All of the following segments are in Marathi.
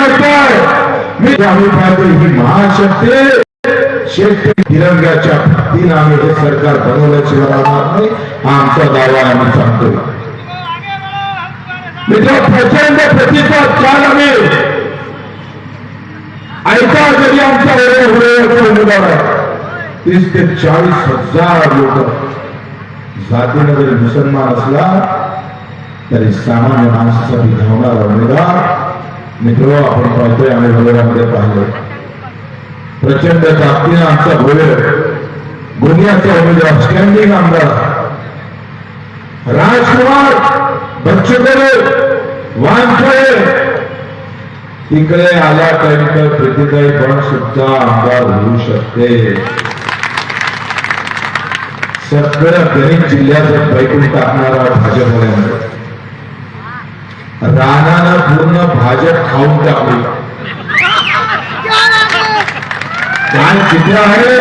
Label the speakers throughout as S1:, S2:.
S1: नसतं मी आम्ही पाहतो ही महाशक्ती. शेतकरी तिरंग्याच्या भक्तीनं आम्ही हे सरकार बनवल्याशिवाय राहणार नाही. हा आमचा दावा आम्ही सांगतो मित्र प्रचंड प्रतिसाद काल आम्ही. ऐका जरी आमच्या उमेदवार आहे तीस ते चाळीस हजार लोक जातीनं जरी मुसलमान असला तरी सामान्य माणसासाठी धावणारा उमेदवार मित्र आपण पाहतोय आम्ही वडिलांमध्ये पाहिलं प्रचंड ताकदीनं आमचा भोयर गुन्ह्याचा उमेदवार स्टँडिंग आमदार राजकुमार बच्चूकडे वानखळे तिकडे आला तर प्रतिकाई पण सुद्धा आमदार होऊ शकते. सगळं गणित जिल्ह्याचं पैकून टाकणारा भाजपवाल्यांना राणानं पूर्ण भाजप खाऊन टाकली. काय चित्र आहे?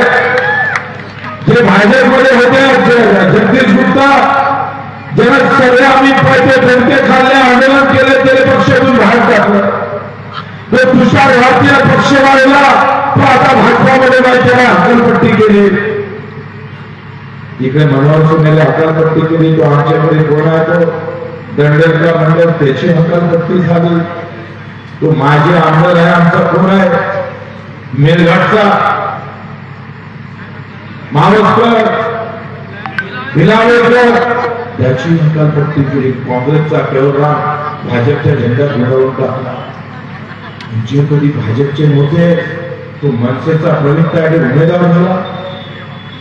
S1: जे भाजपमध्ये होते जगदीश गुप्ता ज्यांना सगळे आम्ही पैसे फटके खाल्ले आंदोलन केले त्याने पक्षातून बाहेर टाकलं. तो तुषार भारतीय पक्ष वाढला तो आता भाजपामध्ये नाही त्याला हकलपट्टी केली. इकडे मनोहर सिंगने अकलपट्टी केली तो आमच्याकडे कोण आहे तो? दंडेलकर म्हणलं त्याची हकालपट्टी झाली. तो माझे आमदार आहे आमचा कोण आहे? मेलघाटचा. मावसकर. भिलावेकर त्याची हकालपट्टी केली काँग्रेसचा केवळराम भाजपच्या झेंड्यात लढवून टाकला. जे कधी भाजपचे मोठे तो मनसेचा प्रवीण तायडे उमेदवार झाला.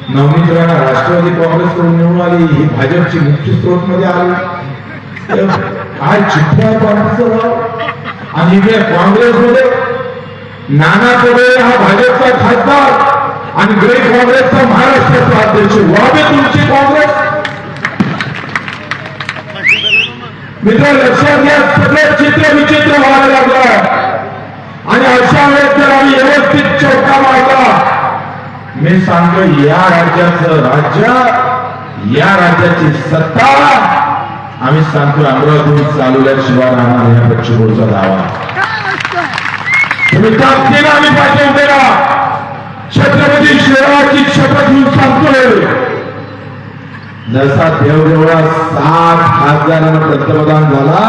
S1: नवनीत राणा राष्ट्रवादी काँग्रेसकडून निवडून आली. ही भाजपची मुख्य स्त्रोत मध्ये आली. आज चिठ्ठ्या आहे पार्टीचं नाव? आणि इकडे काँग्रेसमध्ये नाना पटोले हा भाजपचा खासदार आणि ग्रेट काँग्रेसचा महाराष्ट्राचा अध्यक्ष. वाबे तुमची काँग्रेस? मित्र लक्षात घ्या सगळं चित्र विचित्र व्हायला लागलं आणि अशा वेळेस जर आम्ही व्यवस्थित चौका मारला. मी सांगतो या राज्याचं राज्य या राज्याची सत्ता आम्ही सांगतो अमरावतीत चालवल्या शिवाय राहणार या पक्षपूरचा दावा तुम्ही ताकदीनं आम्ही पाठवून देणार. छत्रपती शिवरायाची शपथ घेऊन सांगतोय जसा देवदेवळा सात खासदारांना पंतप्रधान झाला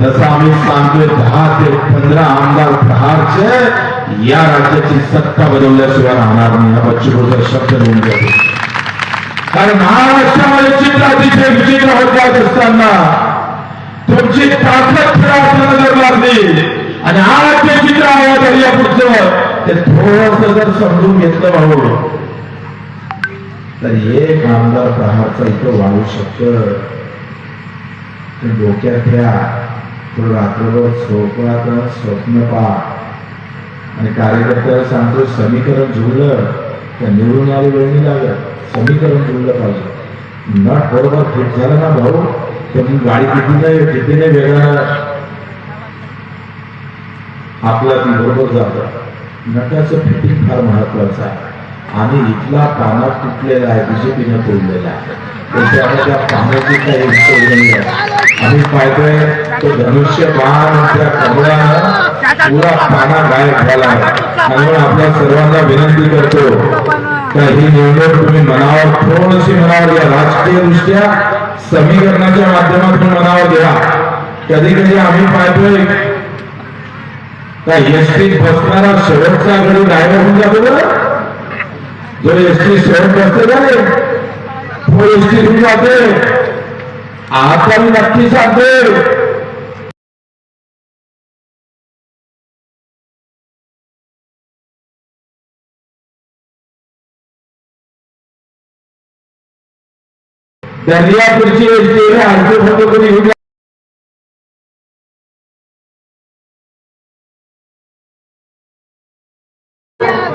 S1: तसा आम्ही सांगतोय दहा ते पंधरा आमदार प्रहारचे या राज्याची सत्ता बदलल्याशिवाय राहणार नाही. हा बच्चूचा शब्द देऊन जातो कारण महाराष्ट्रामध्ये चित्र अतिशय विचित्र होत जात असताना तुमची ताकद खरा असताना जर लागली आणि आज जे चित्र आहे तर या पुढचं ते थोडस जर समजून घेतलं भाऊ तर एक आमदार प्रहारचा इथं वाढू शकत. ते डोक्यात घ्या तो रात्रभर स्वप्नात स्वप्न पहा. आणि कार्यकर्त्याला सांगतो समीकरण जुळलं तर निवडून आली वेळ नाही लागत. समीकरण जुळलं पाहिजे नट बरोबर फिट झालं ना भाऊ मग गाडी किती नाही किती नाही वेगळा आपला ती बरोबर जातं नटाचं फिटिंग फार महत्वाचं आहे आणि इथला पाना तुटलेला आहे बीजेपीने तोडलेला आहे त्याच्यामुळे त्या पाण्याची काही तोडलेली आहे आम्ही पाहतोय तो धनुष्य बाण त्या कमळानं पुरा पाना गायब झाला आहे त्यामुळे आपल्या सर्वांना विनंती करतो तर ही निवडणूक तुम्ही मनावर थोडीशी मनावर घ्या. राजकीय दृष्ट्या समीकरणाच्या माध्यमातून मनावर घ्या. कधी कधी आम्ही पाहतोय का एसटीत बसणारा शेवटचा घडी गायब होऊन जातो जर जो एसटी शेवट बसते का रे तो एसटी होऊन जाते आता मी नक्की सांगते दर्यापूरची एसटी आरती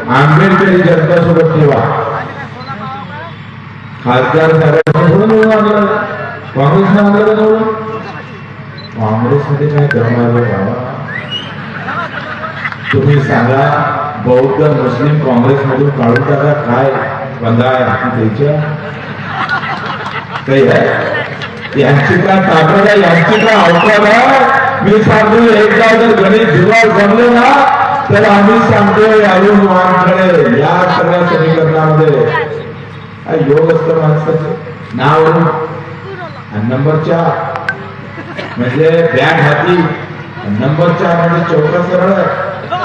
S1: आंबेडकरी जनता सोबत ठेवा. खासदार साहेबांनी निवडून आणलं काँग्रेसने काँग्रेसमध्ये काय करणार बाबा? तुम्ही सांगा बौद्ध मुस्लिम काँग्रेसमधून काढून टाका. काय? बंदा आहे त्याच्या यांची काय ताकद आहे यांची आहे. मी सांगतो एकदा जर गणित जुगाड जमले ना तर आम्ही सांगतोय अरुण वानखडे या सगळ्या समीकरणामध्ये. योग असत माणसाचं. नाव. आणि नंबर चार. म्हणजे बॅग हाती. नंबर चार म्हणजे चौका सरळ.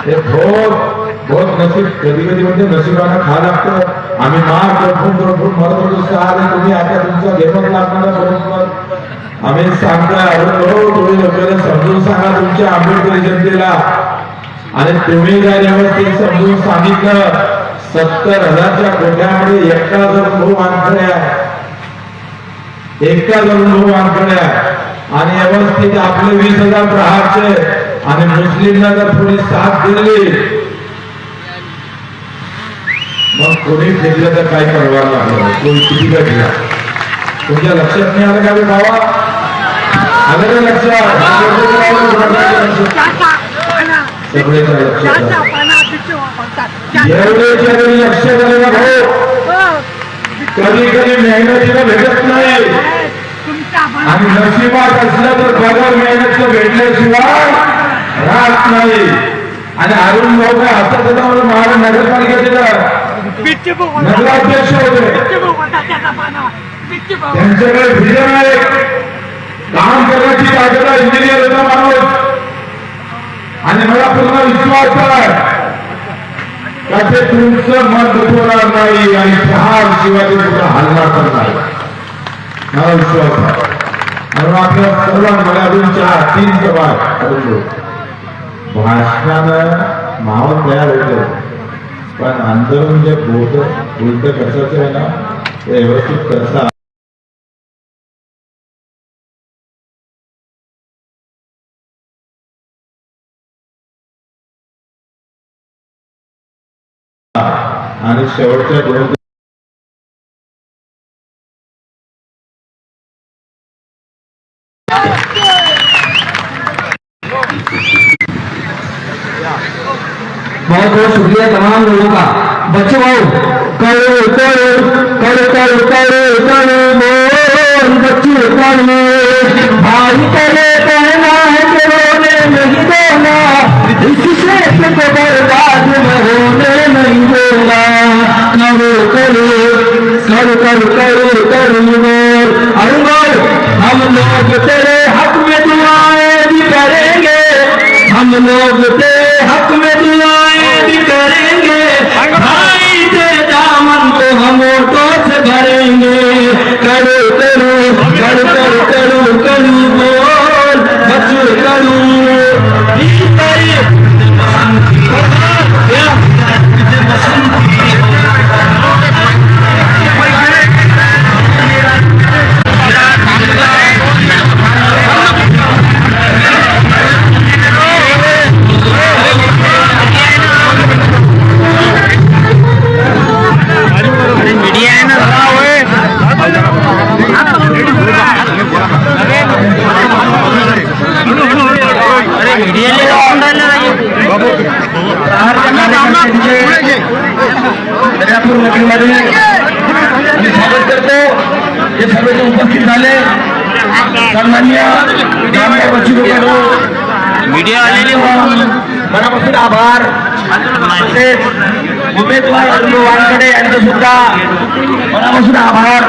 S1: हे बहुत बहुत नशीब कधी कधी म्हणजे नशिबाला खा लागतं. आम्ही मार तडफून तडफून मरत होतो सहा तुम्ही आता तुमचा घेमत लागणार बरोबर. आम्ही सांगता अरे हो, तुम्ही लोकांना समजून सांगा तुमच्या आंबेडकर जनतेला. आणि तुम्ही जर व्यवस्थित समजून सांगितलं सत्तर हजारच्या गोठ्यामध्ये एकटा जर भाऊ आणखड्या एकटा जर भाऊ आणखड्या आणि व्यवस्थित आपले वीस हजार प्रहारचे आणि मुस्लिमला जर थोडी साथ दिली मग कोणी फेकलं तर काय परवा लागलं कोणी किती घडला तुमच्या लक्षात नाही आलं का रे बाबा? आलं का लक्षात? सगळ्याच्या लक्षात एवढे जरी लक्ष झाले ना भाऊ कधी कधी मेहनतीला भेटत नाही. आणि नशिबात असलं तर बगर मेहनत भेटल्याशिवाय राहत नाही. आणि अरुण भाऊ काय हातात होता म्हणून महाराज नगरपालिकेचे नगराध्यक्ष होते. त्यांच्याकडे विजन आहे काम करण्याची ताकद इंजिनियर होता माणूस. आणि मला पूर्ण विश्वास आहे. का ते तुमचं मन दुखवणार नाही आणि शिवाय तुला हलणार पण नाही. मला विश्वास आहे. आणि आपल्या अजून चार तीन सभा भाषणानं मावळ तयार होतं पण आंदोलन जे बोट उलट कशाचं आहे ना ते व्यवस्थित करता. आणि शेवटच्या दोन
S2: बहुत बहुत शुक्रिया तमाम लोगों का बच्चे भाऊ करो करो करो करो करो करो बोल बच्चे करो भाई करे कहना है कि रोने नहीं देना इससे तो बर्बाद में होने नहीं देना करो करो करो करो करो करो बोल अरे बोल हम लोग तेरे हक में दुआएं भी करेंगे हम लोग तेरे जे उपस्थित झाले. सन्मान्य मीडिया आलेली मनापासून आभार. तसेच उमेदवार अनुभव वानकडे यांचं सुद्धा मनापासून आभार.